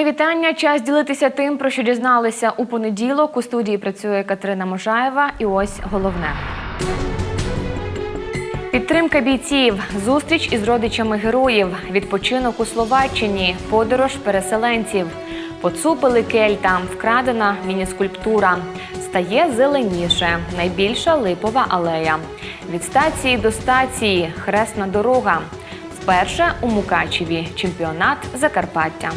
Мої вітання. Час ділитися тим, про що дізналися у понеділок. У студії працює Катерина Можаєва. І ось головне. Підтримка бійців, зустріч із родичами героїв, відпочинок у Словаччині, подорож переселенців. Поцупили кельта, вкрадена мініскульптура. Стає зеленіше, найбільша липова алея. Від стації до стації хресна дорога. Вперше у Мукачеві чемпіонат Закарпаття.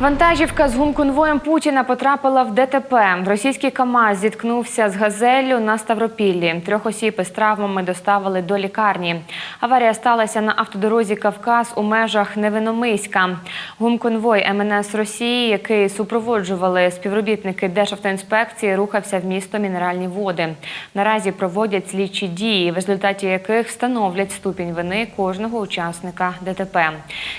Вантажівка з гумконвоєм Путіна потрапила в ДТП. Російський КАМАЗ зіткнувся з газеллю на Ставропіллі. Трьох осіб із травмами доставили до лікарні. Аварія сталася на автодорозі Кавказ у межах Невиномиська. Гумконвой МНС Росії, який супроводжували співробітники Державтоінспекції, рухався в місто Мінеральні води. Наразі проводять слідчі дії, в результаті яких встановлять ступінь вини кожного учасника ДТП.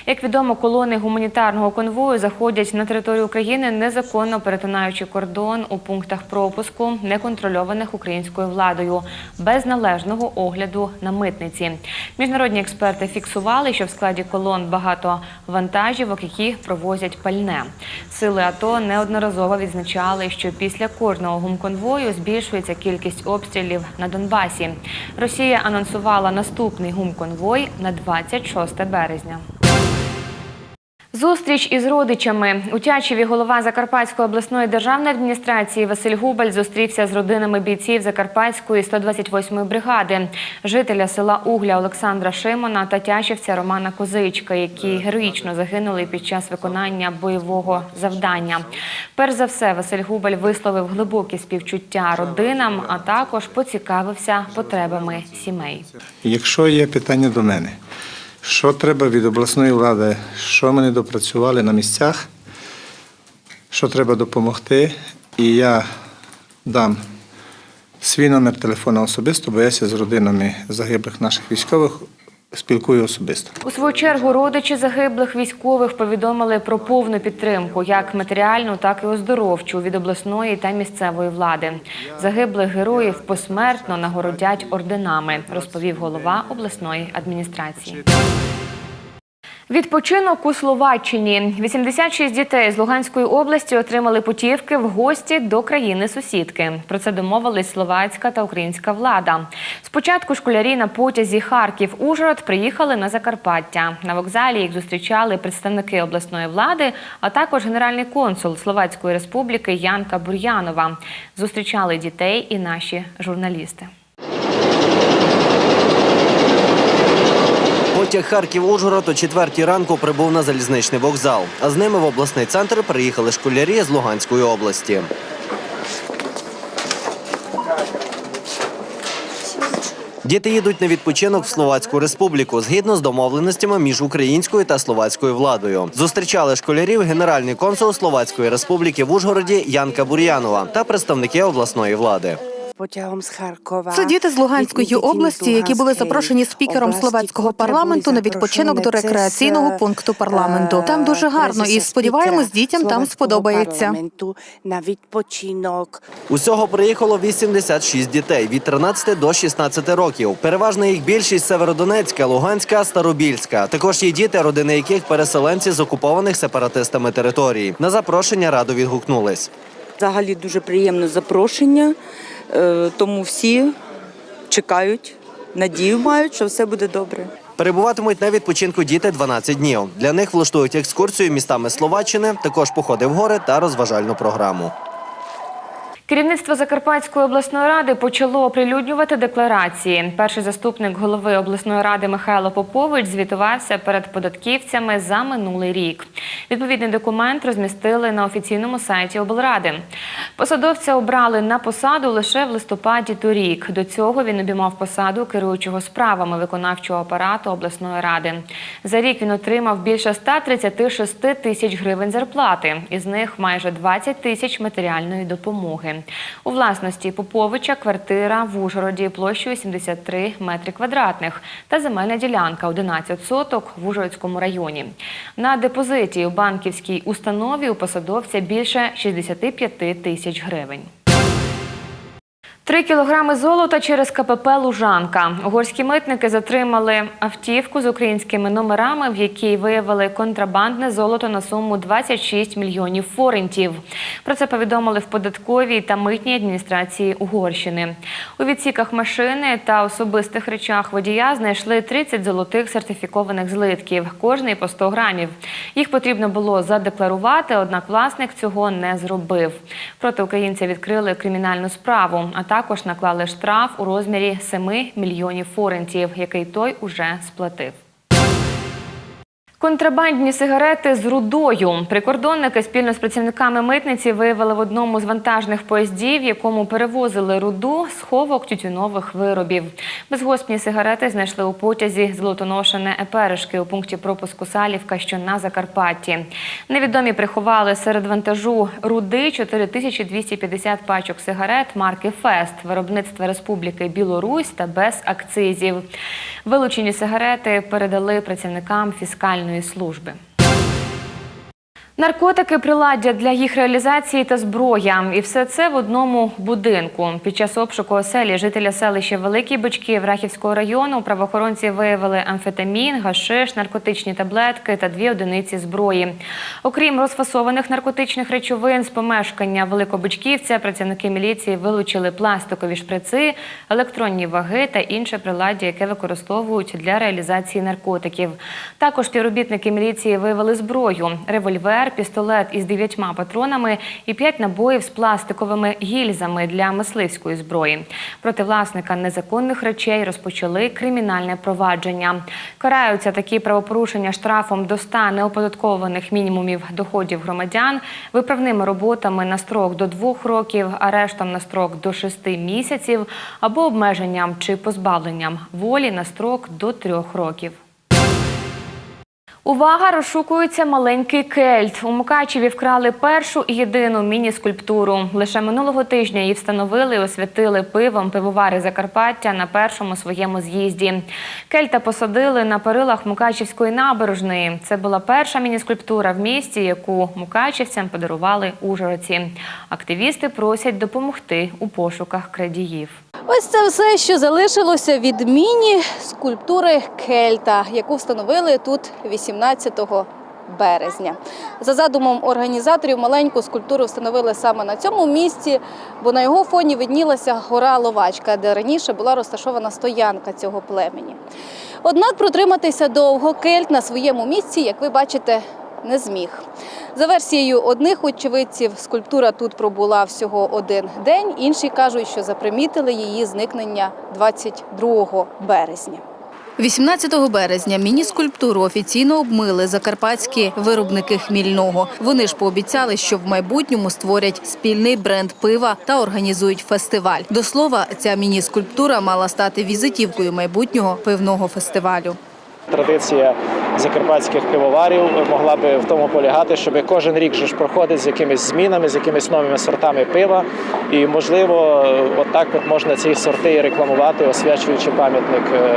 Як відомо, колони гуманітарного конвою заходять на територію України, незаконно перетинаючи кордон у пунктах пропуску, неконтрольованих українською владою, без належного огляду на митниці. Міжнародні експерти фіксували, що в складі колон багато вантажівок, які провозять пальне. Сили АТО неодноразово відзначали, що після кожного гумконвою збільшується кількість обстрілів на Донбасі. Росія анонсувала наступний гумконвой на 26 березня. Зустріч із родичами. У Тячеві голова Закарпатської обласної державної адміністрації Василь Губаль зустрівся з родинами бійців Закарпатської 128-ї бригади, жителя села Угля Олександра Шимона та тячівця Романа Козичка, які героїчно загинули під час виконання бойового завдання. Перш за все, Василь Губаль висловив глибокі співчуття родинам, а також поцікавився потребами сімей. Якщо є питання до мене, що треба від обласної влади, що ми не допрацювали на місцях, що треба допомогти, і я дам свій номер телефона особисто, бо я з родинами загиблих наших військових спілкую особисто. У свою чергу родичі загиблих військових повідомили про повну підтримку, як матеріальну, так і оздоровчу від обласної та місцевої влади. Загиблих героїв посмертно нагородять орденами, розповів голова обласної адміністрації. Відпочинок у Словаччині. 86 дітей з Луганської області отримали путівки в гості до країни-сусідки. Про це домовились словацька та українська влада. Спочатку школярі на потязі Харків-Ужгород приїхали на Закарпаття. На вокзалі їх зустрічали представники обласної влади, а також генеральний консул Словацької республіки Янка Бур'янова. Зустрічали дітей і наші журналісти. Потяг Харків-Ужгород о четвертій ранку прибув на залізничний вокзал. А з ними в обласний центр приїхали школярі з Луганської області. Діти їдуть на відпочинок в Словацьку республіку згідно з домовленостями між українською та словацькою владою. Зустрічали школярів генеральний консул Словацької республіки в Ужгороді Янка Бур'янова та представники обласної влади. Потягом з Харкова. Це діти з Луганської області, які були запрошені спікером словацького парламенту на відпочинок до рекреаційного пункту парламенту. Там дуже гарно і сподіваємось, дітям там сподобається. На відпочинок. Усього приїхало 86 дітей від 13 до 16 років. Переважна їх більшість Северодонецька, Луганська, Старобільська. Також є діти, родини яких переселенці з окупованих сепаратистами територій. На запрошення радо відгукнулись. Взагалі дуже приємне запрошення, е, тому всі чекають, надію мають, що все буде добре. Перебуватимуть на відпочинку діти 12 днів. Для них влаштують екскурсію містами Словаччини, також походи в гори та розважальну програму. Керівництво Закарпатської обласної ради почало оприлюднювати декларації. Перший заступник голови обласної ради Михайло Попович звітувався перед податківцями за минулий рік. Відповідний документ розмістили на офіційному сайті облради. Посадовця обрали на посаду лише в листопаді торік. До цього він обіймав посаду керуючого справами виконавчого апарату обласної ради. За рік він отримав більше 136 тисяч гривень зарплати. Із них майже 20 тисяч матеріальної допомоги. У власності Поповича квартира в Ужгороді площею 73 метри квадратних та земельна ділянка 11 соток в Ужгородському районі. На депозиті у банківській установі у посадовця більше 65 тисяч гривень. Три кілограми золота через КПП Лужанка. Угорські митники затримали автівку з українськими номерами, в якій виявили контрабандне золото на суму 26 мільйонів форентів. Про це повідомили в податковій та митній адміністрації Угорщини. У відсіках машини та особистих речах водія знайшли 30 золотих сертифікованих злитків, кожний по 100 грамів. Їх потрібно було задекларувати, однак власник цього не зробив. Проти українця відкрили кримінальну справу, а також наклали штраф у розмірі 7 мільйонів форентів, який той уже сплатив. Контрабандні сигарети з рудою. Прикордонники спільно з працівниками митниці виявили в одному з вантажних поїздів, в якому перевозили руду, сховок тютюнових виробів. Безгоспні сигарети знайшли у потязі золотоношене еперишки у пункті пропуску Салівка, що на Закарпатті. Невідомі приховали серед вантажу руди 4250 пачок сигарет марки Фест виробництва Республіки Білорусь та без акцизів. Вилучені сигарети передали працівникам фіскальної служби. Наркотики, приладдя для їх реалізації та зброя. І все це в одному будинку. Під час обшуку оселі жителя селища Великі Бички Рахівського району правоохоронці виявили амфетамін, гашиш, наркотичні таблетки та дві одиниці зброї. Окрім розфасованих наркотичних речовин з помешкання Великобичківця, працівники міліції вилучили пластикові шприци, електронні ваги та інше приладдя, яке використовують для реалізації наркотиків. Також співробітники міліції виявили зброю, револьвер, пістолет із дев'ятьма патронами і п'ять набоїв з пластиковими гільзами для мисливської зброї. Проти власника незаконних речей розпочали кримінальне провадження. Караються такі правопорушення штрафом до 100 неоподаткованих мінімумів доходів громадян, виправними роботами на строк до двох років, арештом на строк до шести місяців або обмеженням чи позбавленням волі на строк до трьох років. Увага! Розшукується маленький кельт. У Мукачеві вкрали першу і єдину міні-скульптуру. Лише минулого тижня її встановили і освятили пивом пивовари Закарпаття на першому своєму з'їзді. Кельта посадили на перилах Мукачівської набережної. Це була перша міні-скульптура в місті, яку мукачівцям подарували ужгородці. Активісти просять допомогти у пошуках крадіїв. Ось це все, що залишилося від міні-скульптури Кельта, яку встановили тут 18 березня. За задумом організаторів, маленьку скульптуру встановили саме на цьому місці, бо на його фоні виднілася гора Ловачка, де раніше була розташована стоянка цього племені. Однак протриматися довго Кельт на своєму місці, як ви бачите, не зміг. За версією одних очевидців, скульптура тут пробула всього один день. Інші кажуть, що запримітили її зникнення 22 березня. 18 березня міні-скульптуру офіційно обмили закарпатські виробники хмільного. Вони ж пообіцяли, що в майбутньому створять спільний бренд пива та організують фестиваль. До слова, ця міні-скульптура мала стати візитівкою майбутнього пивного фестивалю. Традиція закарпатських пивоварів могла би в тому полягати, щоб кожен рік ж проходить з якимись змінами, з якимись новими сортами пива. І можливо, отак от можна ці сорти рекламувати, освячуючи пам'ятник е,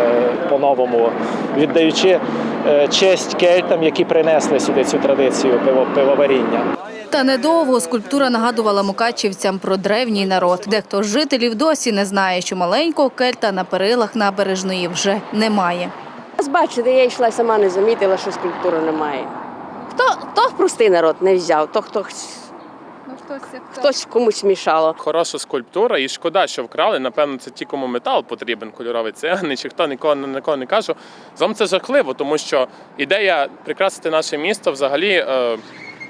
по-новому, віддаючи е, честь кельтам, які принесли сюди цю традицію пиво- пивоваріння. Та недовго скульптура нагадувала мукачівцям про древній народ. Дехто з жителів досі не знає, що маленького кельта на перилах набережної вже немає. Ось бачите, я йшла сама не замітила, що скульптури немає. Хто, хто простий народ не взяв, то хто хтось комусь мішало. Хороша скульптура, і шкода, що вкрали. Напевно, це ті, кому метал потрібен, кольоровий цегни, чи хто нікого нікого не кажу. Зом це жахливо, тому що ідея прикрасити наше місто взагалі е,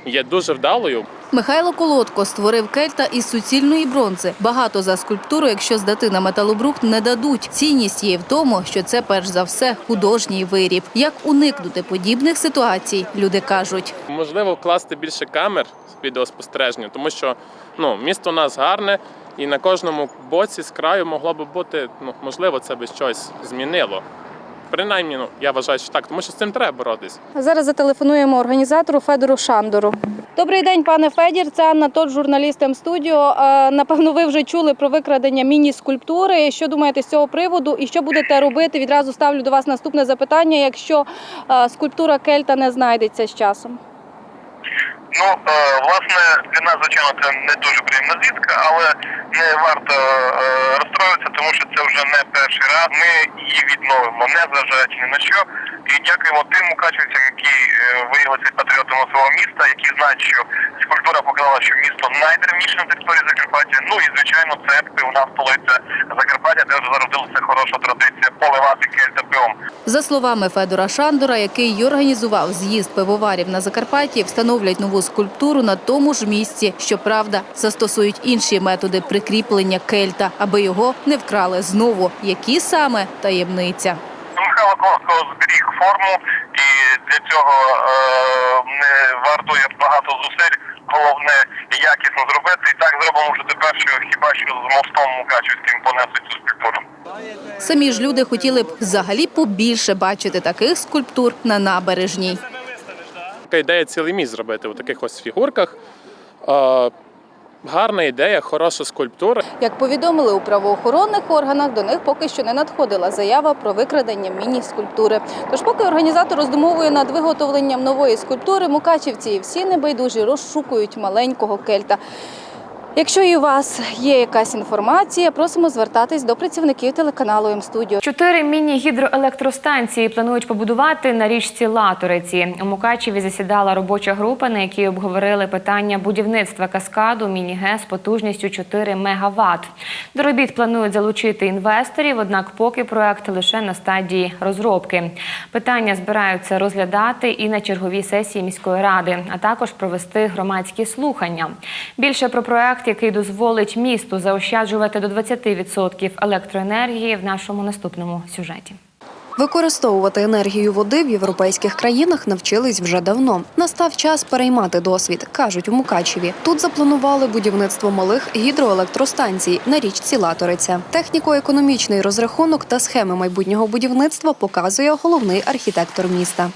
є дуже вдалою. Михайло Колодко створив кельта із суцільної бронзи. Багато за скульптуру, якщо здати на металобрухт, не дадуть. Цінність є в тому, що це перш за все художній виріб. Як уникнути подібних ситуацій, люди кажуть. Можливо, вкласти більше камер з відеоспостереження, тому що ну, місто у нас гарне, і на кожному боці з краю могло би бути, ну, можливо, це би щось змінило. Принаймні, ну, я вважаю, що так, тому що з цим треба боротись. Зараз зателефонуємо організатору Федору Шандору. Добрий день, пане Федір. Це Анна Тот, журналіст М-студіо. Напевно, ви вже чули про викрадення міні-скульптури. Що думаєте з цього приводу і що будете робити? Відразу ставлю до вас наступне запитання. Якщо скульптура Кельта не знайдеться з часом. Ну, е, власне, для нас, звичайно, це не дуже приємна звістка, але не варто е, тому що це вже не перший раз. Ми її відновимо, не зважаючи ні на що. І дякуємо тим мукачівцям, які е, виявилися патріотами свого міста, які знають, що скульптура показала, що місто найдревніше на території Закарпаття. Ну і звичайно, це пивна столиця Закарпаття, де вже зародилася хороша традиція поливати кельта пивом. За словами Федора Шандора, який й організував з'їзд пивоварів на Закарпатті, встановлять нову скульптуру на тому ж місці. Щоправда, застосують інші методи прикріплення кельта, аби його не вкрали знову. Які саме таємниця. Михайло Колоско зберіг форму, і для цього е, не вартує багато зусиль. Головне якісно зробити. І так зробимо вже тепер, що хіба що з мостом Мукачівським понесуть цю скульптуру. Самі ж люди хотіли б взагалі побільше бачити таких скульптур на набережній. Така ідея цілий міст зробити у таких ось фігурках. Гарна ідея, хороша скульптура. Як повідомили у правоохоронних органах, до них поки що не надходила заява про викрадення міні-скульптури. Тож, поки організатор роздумовує над виготовленням нової скульптури, мукачівці і всі небайдужі розшукують маленького кельта. Якщо і у вас є якась інформація, просимо звертатись до працівників телеканалу М-студіо. Чотири міні-гідроелектростанції планують побудувати на річці Латориці. У Мукачеві засідала робоча група, на якій обговорили питання будівництва каскаду міні-ГЕС потужністю 4 МВт. До робіт планують залучити інвесторів, однак поки проект лише на стадії розробки. Питання збираються розглядати і на черговій сесії міської ради, а також провести громадські слухання. Більше про проект, який дозволить місту заощаджувати до 20% електроенергії в нашому наступному сюжеті. Використовувати енергію води в європейських країнах навчились вже давно. Настав час переймати досвід, кажуть у Мукачеві. Тут запланували будівництво малих гідроелектростанцій на річці Латориця. Техніко-економічний розрахунок та схеми майбутнього будівництва показує головний архітектор міста.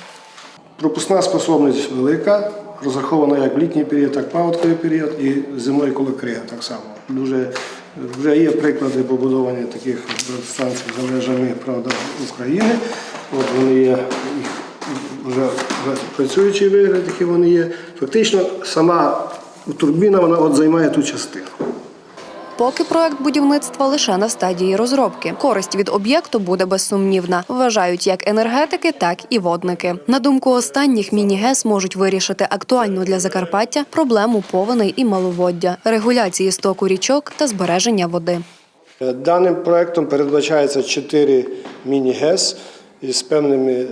Пропускна способність велика, розрахована як в літній період, так паводковий період, і зимою коли крига так само. Дуже вже є приклади побудовані таких станцій за межами правда, України. От вони є вже, вже працюючий вигляд, які вони є. Фактично, сама турбіна вона от займає ту частину. Поки проект будівництва лише на стадії розробки. Користь від об'єкту буде безсумнівна, вважають як енергетики, так і водники. На думку останніх, міні-ГЕС можуть вирішити актуальну для Закарпаття проблему повеней і маловоддя, регуляції стоку річок та збереження води. Даним проектом передбачається чотири міні-ГЕС із певними е,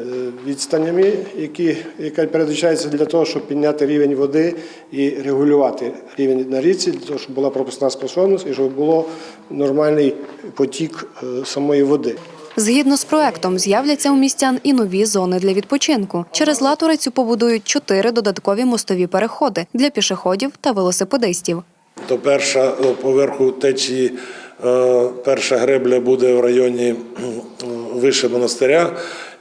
відстанями, які, яка передбачається для того, щоб підняти рівень води і регулювати рівень на річці, для того, щоб була пропускна способність і щоб було нормальний потік е, самої води. Згідно з проектом, з'являться у містян і нові зони для відпочинку. Через Латорицю побудують чотири додаткові мостові переходи для пішоходів та велосипедистів. То перша е, поверху течії, перша гребля буде в районі вище монастиря.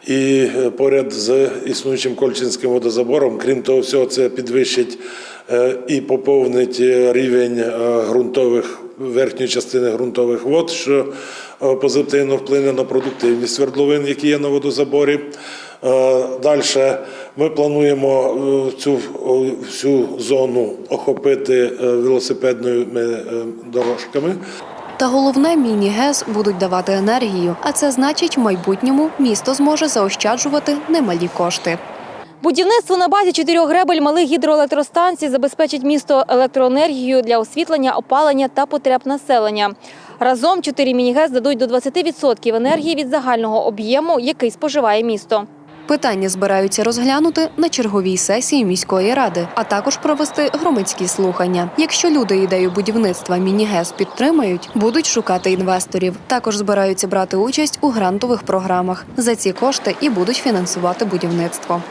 І е, поряд з існуючим Кольчинським водозабором, крім того, всього, це підвищить е, і поповнить е, рівень ґрунтових верхньої частини ґрунтових вод, що позитивно вплине на продуктивність свердловин, які є на водозаборі. Далі ми плануємо цю всю зону охопити велосипедними дорожками. Та головне, міні-ГЕС будуть давати енергію, а це значить, в майбутньому місто зможе заощаджувати немалі кошти. Будівництво на базі чотирьох гребель малих гідроелектростанцій забезпечить місто електроенергією для освітлення, опалення та потреб населення. Разом чотири міні-ГЕС дадуть до 20% енергії від загального об'єму, який споживає місто. Питання збираються розглянути на черговій сесії міської ради, а також провести громадські слухання. Якщо люди ідею будівництва міні-ГЕС підтримають, будуть шукати інвесторів. Також збираються брати участь у грантових програмах. За ці кошти і будуть фінансувати будівництво.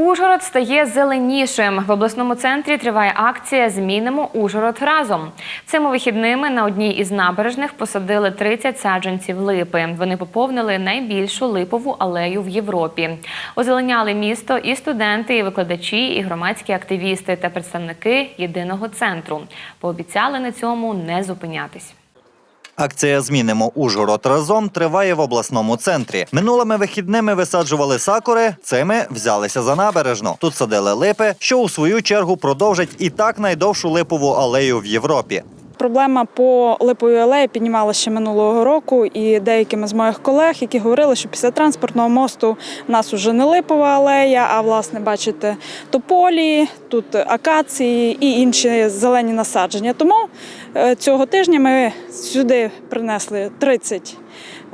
Ужгород стає зеленішим. В обласному центрі триває акція Змінимо Ужгород разом. Цими вихідними на одній із набережних посадили 30 саджанців липи. Вони поповнили найбільшу липову алею в Європі. Озеленяли місто і студенти, і викладачі, і громадські активісти та представники єдиного центру. Пообіцяли на цьому не зупинятись. Акція Змінимо Ужгород разом триває в обласному центрі. Минулими вихідними висаджували сакури, цими взялися за набережну. Тут садили липи, що у свою чергу продовжать і так найдовшу липову алею в Європі. проблема по липовій алеї піднімалася ще минулого року, і деякими з моїх колег, які говорили, що після транспортного мосту в нас вже не липова алея, а власне бачите тополі, тут акації і інші зелені насадження. Тому цього тижня ми сюди принесли 30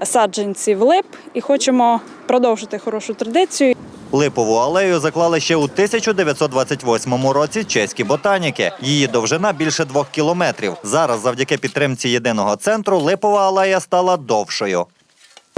саджанців лип і хочемо продовжити хорошу традицію. Липову алею заклали ще у 1928 році чеські ботаніки. Її довжина більше двох кілометрів. Зараз, завдяки підтримці єдиного центру, липова алея стала довшою.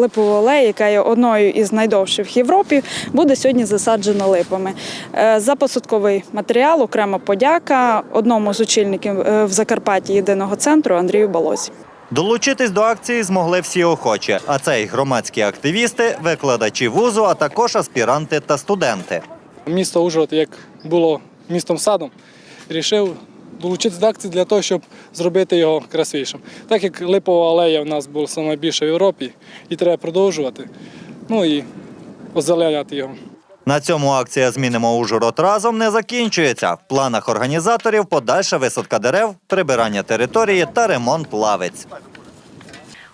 Липову алею, яка є одною із найдовших в Європі, буде сьогодні засаджена липами. Е, За посадковий матеріал окрема подяка одному з очільників е, в Закарпатті єдиного центру Андрію Балозі. Долучитись до акції змогли всі охочі, а це й громадські активісти, викладачі вузу, а також аспіранти та студенти. Місто Ужгород, як було містом садом, вирішив долучитися до акції для того, щоб зробити його красивішим. Так як липова алея в нас була найбільша в Європі, і треба продовжувати, ну і озеленяти його. На цьому акція Змінимо Ужгород разом не закінчується. В планах організаторів подальша висадка дерев, прибирання території та ремонт лавиць.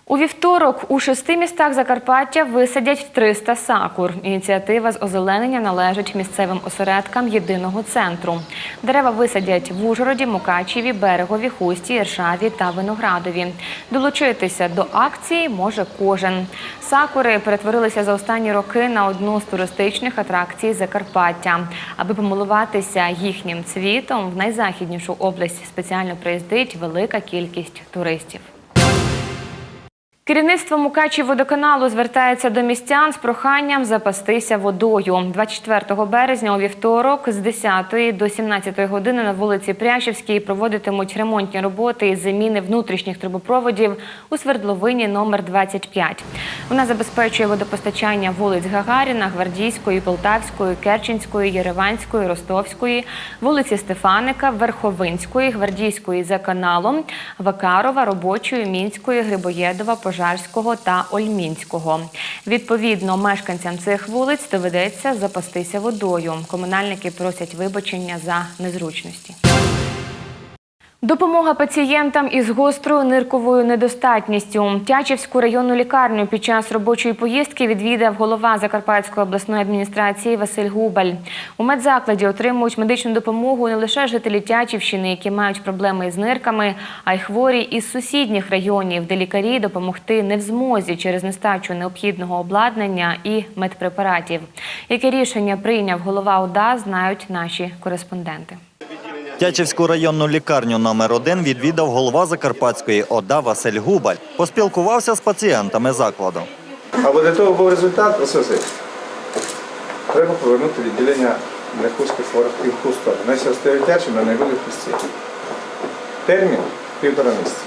У вівторок у шести містах Закарпаття висадять 300 сакур. Ініціатива з озеленення належить місцевим осередкам єдиного центру. Дерева висадять в Ужгороді, Мукачеві, Берегові, Хусті, Іршаві та Виноградові. Долучитися до акції може кожен. Сакури перетворилися за останні роки на одну з туристичних атракцій Закарпаття. Аби помилуватися їхнім цвітом, в найзахіднішу область спеціально приїздить велика кількість туристів. Керівництво Мукачівводоканалу звертається до містян з проханням запастися водою. 24 березня у вівторок з 10 до 17 години на вулиці Прящівській проводитимуть ремонтні роботи із заміни внутрішніх трубопроводів у свердловині номер 25. Вона забезпечує водопостачання вулиць Гагаріна, Гвардійської, Полтавської, Керченської, Єреванської, Ростовської, вулиці Стефаника, Верховинської, Гвардійської за каналом, Вакарова, Робочої, Мінської, Грибоєдова, Пожарського та Ольмінського. Відповідно, мешканцям цих вулиць доведеться запастися водою. Комунальники просять вибачення за незручності. Допомога пацієнтам із гострою нирковою недостатністю. Тячівську районну лікарню під час робочої поїздки відвідав голова Закарпатської обласної адміністрації Василь Губаль. У медзакладі отримують медичну допомогу не лише жителі Тячівщини, які мають проблеми із нирками, а й хворі із сусідніх районів, де лікарі допомогти не в змозі через нестачу необхідного обладнання і медпрепаратів. Яке рішення прийняв голова ОДА, знають наші кореспонденти. Тячівську районну лікарню номер 1 відвідав голова Закарпатської ОДА Василь Губаль. Поспілкувався з пацієнтами закладу. Або для того був результат, ось ось. Треба повернути відділення для хустки хворих ту сторону. На найбільш пустів. Термін півтора місяця.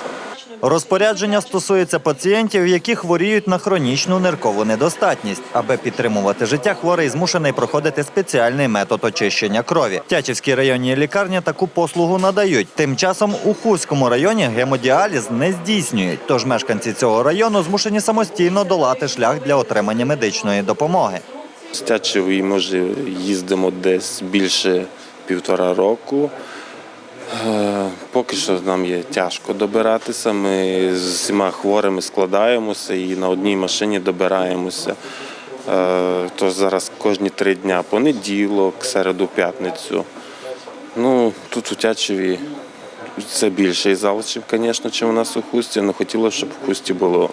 Розпорядження стосується пацієнтів, які хворіють на хронічну ниркову недостатність. Аби підтримувати життя, хворий змушений проходити спеціальний метод очищення крові. Тячівській районній лікарні таку послугу надають. Тим часом у Хуському районі гемодіаліз не здійснюють. Тож мешканці цього району змушені самостійно долати шлях для отримання медичної допомоги. З Тячевої ми вже їздимо десь більше півтора року. Поки що нам є тяжко добиратися. Ми з всіма хворими складаємося і на одній машині добираємося. Е, Тож зараз кожні три дня, понеділок, середу, п'ятницю. Ну, тут у Тячеві це більший залишив, звісно, чим у нас у хусті. але хотілося, щоб в хусті було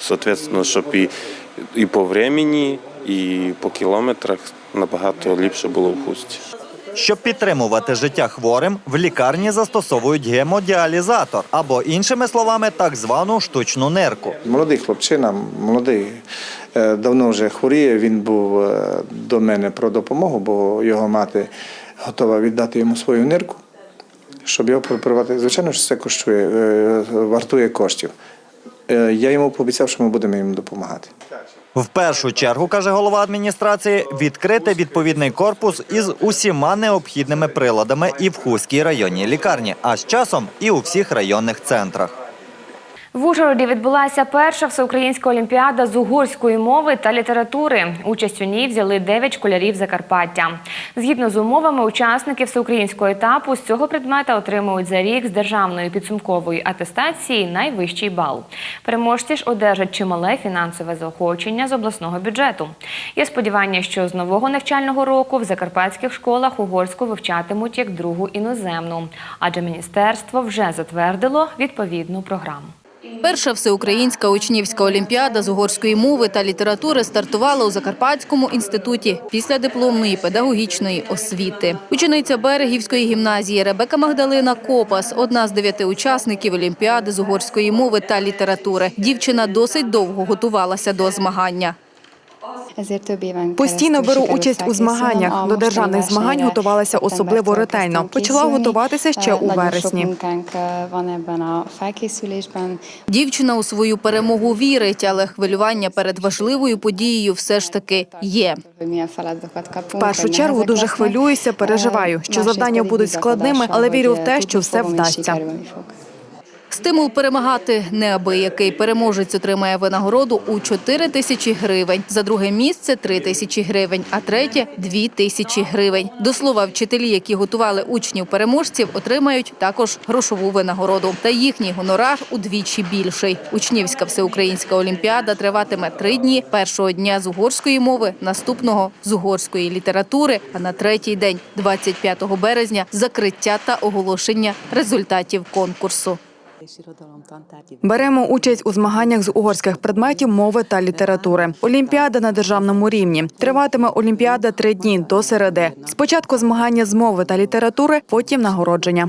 соответственно, щоб і, і по времені, і по кілометрах набагато ліпше було в хусті. Щоб підтримувати життя хворим, в лікарні застосовують гемодіалізатор або, іншими словами, так звану штучну нирку. Молодий хлопчина, молодий, е, давно вже хворіє. Він був е, до мене про допомогу, бо його мати готова віддати йому свою нирку, щоб його препарувати. Звичайно, що це коштує, е, вартує коштів. Е, Я йому пообіцяв, що ми будемо їм допомагати. В першу чергу, каже голова адміністрації, відкрити відповідний корпус із усіма необхідними приладами і в Хуській районній лікарні, а з часом і у всіх районних центрах. В Ужгороді відбулася перша всеукраїнська олімпіада з угорської мови та літератури. Участь у ній взяли 9 школярів Закарпаття. Згідно з умовами, учасники всеукраїнського етапу з цього предмета отримують за рік з державної підсумкової атестації найвищий бал. Переможці ж одержать чимале фінансове заохочення з обласного бюджету. Є сподівання, що з нового навчального року в закарпатських школах угорську вивчатимуть як другу іноземну, адже міністерство вже затвердило відповідну програму. Перша всеукраїнська учнівська олімпіада з угорської мови та літератури стартувала у Закарпатському інституті після дипломної педагогічної освіти. Учениця Берегівської гімназії Ребека Магдалина Копас одна з дев'яти учасників олімпіади з угорської мови та літератури. Дівчина досить довго готувалася до змагання. Постійно беру участь у змаганнях. До державних змагань готувалася особливо ретельно. Почала готуватися ще у вересні. Дівчина у свою перемогу вірить, але хвилювання перед важливою подією все ж таки є. В першу чергу дуже хвилююся, переживаю, що завдання будуть складними, але вірю в те, що все вдасться. Стимул перемагати неабиякий. Переможець отримає винагороду у 4 тисячі гривень. За друге місце – 3 тисячі гривень, а третє – 2 тисячі гривень. До слова, вчителі, які готували учнів-переможців, отримають також грошову винагороду. Та їхній гонорар удвічі більший. Учнівська всеукраїнська олімпіада триватиме три дні. Першого дня з угорської мови, наступного – з угорської літератури, а на третій день, 25 березня, закриття та оголошення результатів конкурсу. Беремо участь у змаганнях з угорських предметів мови та літератури. Олімпіада на державному рівні. Триватиме олімпіада три дні до середи. Спочатку змагання з мови та літератури, потім нагородження.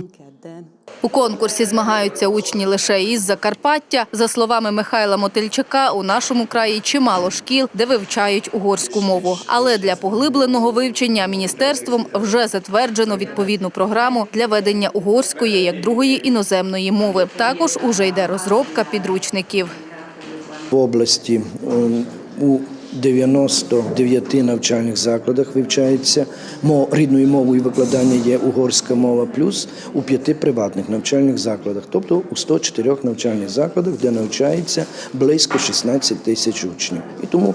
У конкурсі змагаються учні лише із Закарпаття. За словами Михайла Мотильчака, у нашому краї чимало шкіл, де вивчають угорську мову. Але для поглибленого вивчення міністерством вже затверджено відповідну програму для ведення угорської як другої іноземної мови. Також уже йде розробка підручників. В області ем, у 99 навчальних закладах вивчається рідною мовою викладання є угорська мова, плюс у п'яти приватних навчальних закладах, тобто у 104 навчальних закладах, де навчається близько 16 тисяч учнів. І тому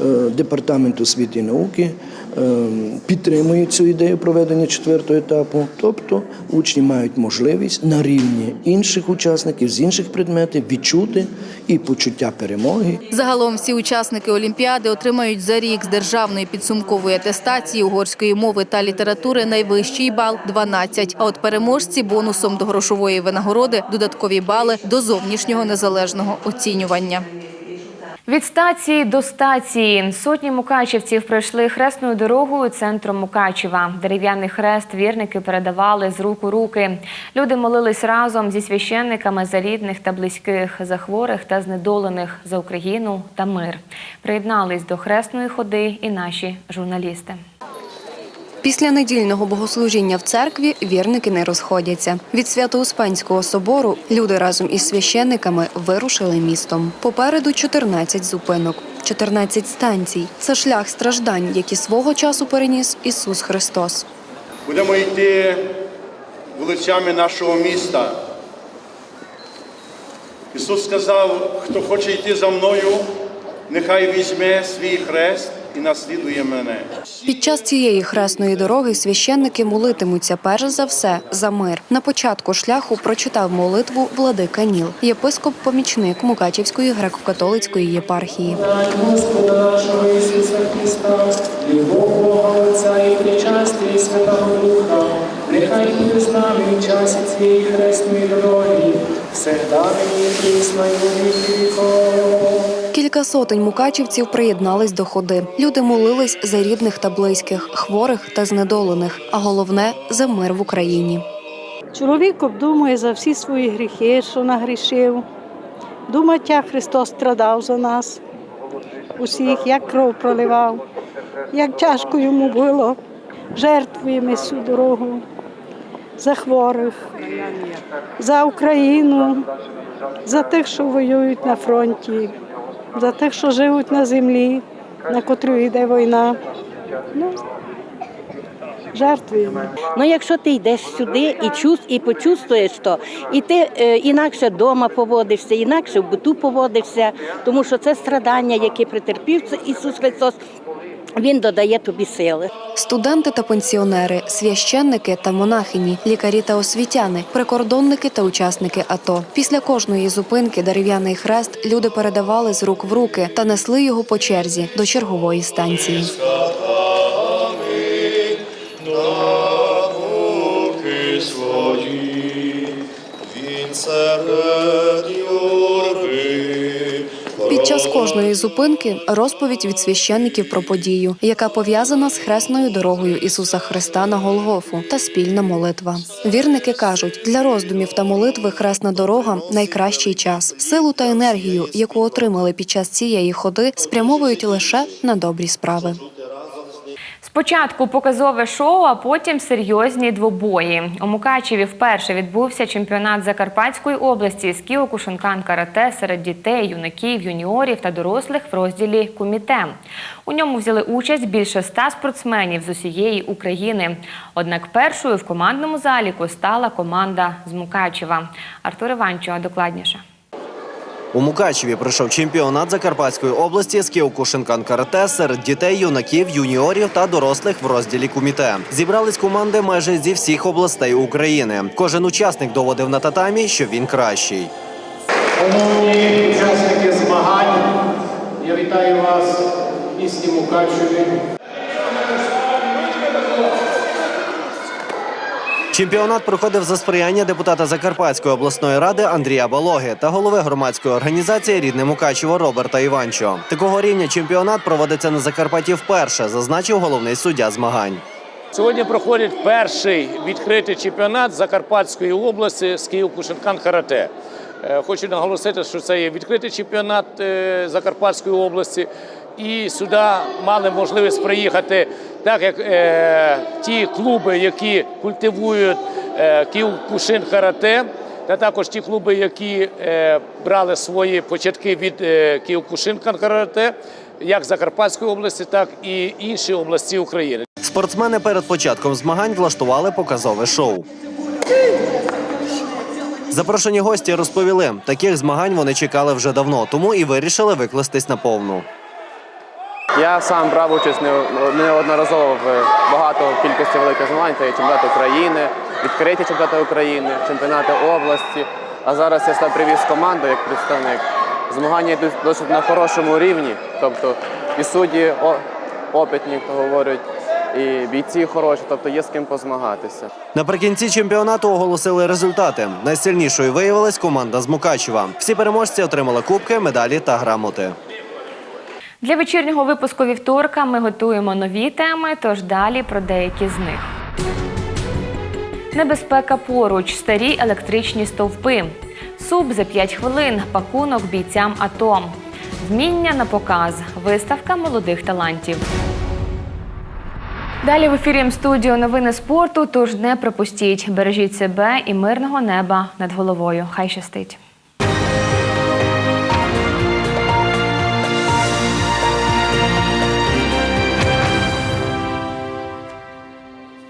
е, департамент освіти і науки е, підтримує цю ідею проведення четвертого етапу. Тобто учні мають можливість на рівні інших учасників з інших предметів відчути і почуття перемоги, Загалом всі учасники Олімпіади отримають за рік з державної підсумкової атестації угорської мови та літератури найвищий бал – 12. А от переможці бонусом до грошової винагороди додаткові бали до зовнішнього незалежного оцінювання. Від стації до стації сотні мукачівців пройшли хресною дорогою центром Мукачева. Дерев'яний хрест вірники передавали з рук у руки. Люди молились разом зі священниками за рідних та близьких, за хворих та знедолених, за Україну та мир. Приєднались до хресної ходи і наші журналісти. Після недільного богослужіння в церкві вірники не розходяться. Від Свято-Успенського собору люди разом із священниками вирушили містом. Попереду 14 зупинок, 14 станцій. Це шлях страждань, які свого часу переніс Ісус Христос. Будемо йти вулицями нашого міста. Ісус сказав, хто хоче йти за мною, нехай візьме свій хрест і наслідує мене. Під час цієї хресної дороги священники молитимуться перш за все за мир. На початку шляху прочитав молитву владика Ніл, єпископ-помічник Мукачівської греко-католицької єпархії. Господа нашого Ісуса Христа, любов Бога Отця і причастя і Святого Духа, нехай буде з нами в часі цієї хресної дороги, всегда нині і прісно і віки віков. Кілька сотень мукачівців приєднались до ходи. Люди молились за рідних та близьких, хворих та знедолених, а головне за мир в Україні. Чоловік обдумує за всі свої гріхи, що нагрішив. Думаття Христос страдав за нас, усіх, як кров проливав, як тяжко йому було. Жертвуємо цю дорогу за хворих, за Україну, за тих, що воюють на фронті, за тих, що живуть на землі, на котру йде війна. Ну, жертвуємо. Ну, якщо ти йдеш сюди і чув, і почувствуєш то, і ти е, інакше вдома поводишся, інакше в буту поводишся, тому що це страдання, яке претерпів Ісус Христос, Він додає тобі сили. Студенти та пенсіонери, священники та монахині, лікарі та освітяни, прикордонники та учасники АТО. Після кожної зупинки дерев'яний хрест люди передавали з рук в руки та несли його по черзі до чергової станції. Під час кожної зупинки розповідь від священників про подію, яка пов'язана з хресною дорогою Ісуса Христа на Голгофу та спільна молитва. Вірники кажуть, для роздумів та молитви хресна дорога найкращий час. Силу та енергію, яку отримали під час цієї ходи, спрямовують лише на добрі справи. Спочатку показове шоу, а потім серйозні двобої. У Мукачеві вперше відбувся чемпіонат Закарпатської області з кіокушинкан карате серед дітей, юнаків, юніорів та дорослих в розділі Куміте. У ньому взяли участь більше ста спортсменів з усієї України. Однак першою в командному заліку стала команда з Мукачева. Артур Іванчо докладніше. У Мукачеві пройшов чемпіонат Закарпатської області з кіокушинкан карате серед дітей, юнаків, юніорів та дорослих в розділі куміте. Зібрались команди майже зі всіх областей України. Кожен учасник доводив на татамі, що він кращий. Шановні учасники змагань, я вітаю вас в місті Мукачеві. Чемпіонат проходив за сприяння депутата Закарпатської обласної ради Андрія Балоги та голови громадської організації Рідне Мукачево Роберта Іванчо. Такого рівня чемпіонат проводиться на Закарпатті вперше, зазначив головний суддя змагань. Сьогодні проходить перший відкритий чемпіонат Закарпатської області з Київ-Кушинкан карате. Е, Хочу наголосити, що це є відкритий чемпіонат е, Закарпатської області, і сюди мали можливість приїхати, так як е, ті клуби, які культивують е, Київ-Кушин карате, та також ті клуби, які е, брали свої початки від е, Київ-Кушинкан карате, як Закарпатської області, так і інші області України. Спортсмени перед початком змагань влаштували показове шоу. Запрошені гості розповіли, таких змагань вони чекали вже давно, тому і вирішили викластись на повну. Я сам брав участь неодноразово в багато кількості великих змагань. Це і чемпіонати України, відкриті чемпіонати України, чемпіонати області. А зараз я став привіз команду як представник. Змагання йдуть досить на хорошому рівні. Тобто і судді опитні, як то говорять, і бійці хороші, тобто є з ким позмагатися. Наприкінці чемпіонату оголосили результати. Найсильнішою виявилась команда з Мукачева. Всі переможці отримали кубки, медалі та грамоти. Для вечірнього випуску вівторка ми готуємо нові теми, тож далі про деякі з них. Небезпека поруч, старі електричні стовпи. Суп за 5 хвилин, пакунок бійцям АТО. Вміння на показ, виставка молодих талантів. Далі в ефірі М-студіо новини спорту, тож не пропустіть. Бережіть себе і мирного неба над головою. Хай щастить.